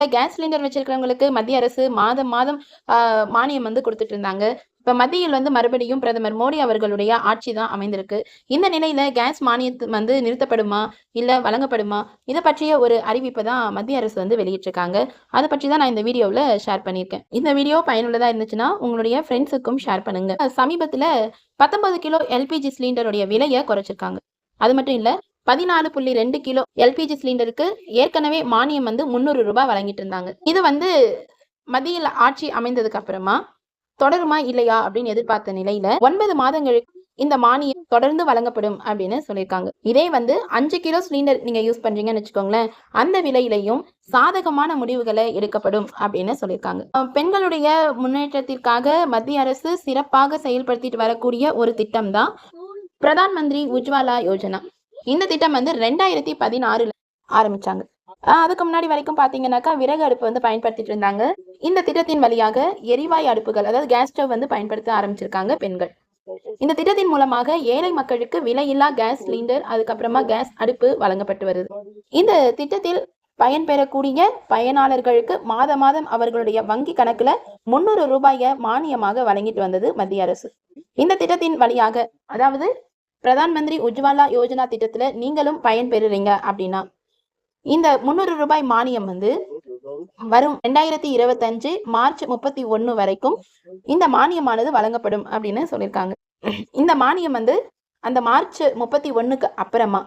Gas cylinder வச்சிருக்கிறவங்களுக்கு மத்திய அரசு மாதம் மாதம் மானியம் வந்து கொடுத்துட்டு இருந்தாங்க இப்ப மத்தியில் வந்து மறுபடியும் பிரதமர் மோடி அவர்களுடைய ஆட்சி தான் அமைந்திருக்கு. இந்த நிலையில கேஸ் மானியத்து வந்து நிறுத்தப்படுமா? இல்ல வழங்கப்படுமா? இதை பற்றிய ஒரு அறிவிப்பை தான் மத்திய அரசு வந்து வெளியிட்டிருக்காங்க. அதை பற்றி தான் நான் இந்த வீடியோவில் ஷேர் பண்ணியிருக்கேன். இந்த வீடியோ பயனுள்ளதா இருந்துச்சுன்னா உங்களுடைய ஃப்ரெண்ட்ஸுக்கும் ஷேர் பண்ணுங்க. சமீபத்தில் பத்தொன்பது கிலோ எல்பிஜி சிலிண்டருடைய விலையை குறைச்சிருக்காங்க. அது மட்டும் இல்ல பதினாலு புள்ளி ரெண்டு கிலோ எல்பிஜி சிலிண்டருக்கு ஏற்கனவே மானியம் வந்து முந்நூறு ரூபாய் வழங்கிட்டு இருந்தாங்க இது வந்து மத்தியில் ஆட்சி அமைந்ததுக்கு அப்புறமா தொடருமா இல்லையா அப்படின்னு எதிர்பார்த்த நிலையில ஒன்பது மாதங்களுக்கு இந்த மானியம் தொடர்ந்து வழங்கப்படும் அப்படின்னு சொல்லியிருக்காங்க. இதே வந்து அஞ்சு கிலோ சிலிண்டர் நீங்க யூஸ் பண்றீங்கன்னு வச்சுக்கோங்களேன் அந்த விலையிலையும் சாதகமான முடிவுகளை எடுக்கப்படும் அப்படின்னு சொல்லியிருக்காங்க. பெண்களுடைய முன்னேற்றத்திற்காக மத்திய அரசு சிறப்பாக செயல்படுத்திட்டு வரக்கூடிய ஒரு திட்டம் தான் பிரதான் மந்திரி உஜ்வாலா யோஜனா. இந்த திட்டம் வந்து ரெண்டாயிரத்தி பதினாறுல ஆரம்பிச்சாங்க. அதுக்கு முன்னாடி வரைக்கும் பாத்தீங்கன்னாக்கா விறகு அடுப்பு வந்து பயன்படுத்திட்டு இருந்தாங்க. இந்த திட்டத்தின் வழியாக எரிவாயு அடுப்புகள் அதாவது கேஸ் ஸ்டவ் வந்து பயன்படுத்த ஆரம்பிச்சிருக்காங்க பெண்கள். இந்த திட்டத்தின் மூலமாக ஏழை மக்களுக்கு விலையில்லா கேஸ் சிலிண்டர் அதுக்கப்புறமா கேஸ் அடுப்பு வழங்கப்பட்டு வருது. இந்த திட்டத்தில் பயன்பெறக்கூடிய பயனாளர்களுக்கு மாத மாதம் அவர்களுடைய வங்கி கணக்குல முன்னூறு ரூபாயை மானியமாக வழங்கிட்டு வந்தது மத்திய அரசு. இந்த திட்டத்தின் வழியாக அதாவது பிரதான் மந்திரி உஜ்வாலா யோஜனா திட்டத்துல நீங்களும் பயன் பெறுறீங்க அப்படின்னா இந்த முந்நூறு ரூபாய் மானியம் வந்து வரும் ரெண்டாயிரத்தி இருபத்தஞ்சு மார்ச் முப்பத்தி ஒன்னு வரைக்கும் இந்த மானியமானது வழங்கப்படும் அப்படின்னு சொல்லியிருக்காங்க. இந்த மானியம் வந்து அந்த மார்ச் முப்பத்தி ஒன்றுக்கு அப்புறமா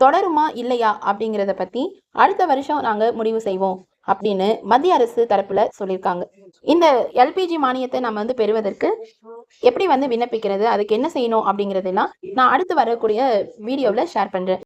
தொடருமா இல்லையா அப்படிங்கிறத பத்தி அடுத்த வருஷம் நாங்க முடிவு செய்வோம். அப்படின்னு மத்திய அரசு தரப்புல சொல்லியிருக்காங்க. இந்த எல்பிஜி மானியத்தை நம்ம வந்து பெறுவதற்கு எப்படி வந்து விண்ணப்பிக்கிறது அதுக்கு என்ன செய்யணும் அப்படிங்கறதெல்லாம் நான் அடுத்து வரக்கூடிய வீடியோவில் ஷேர் பண்றேன்.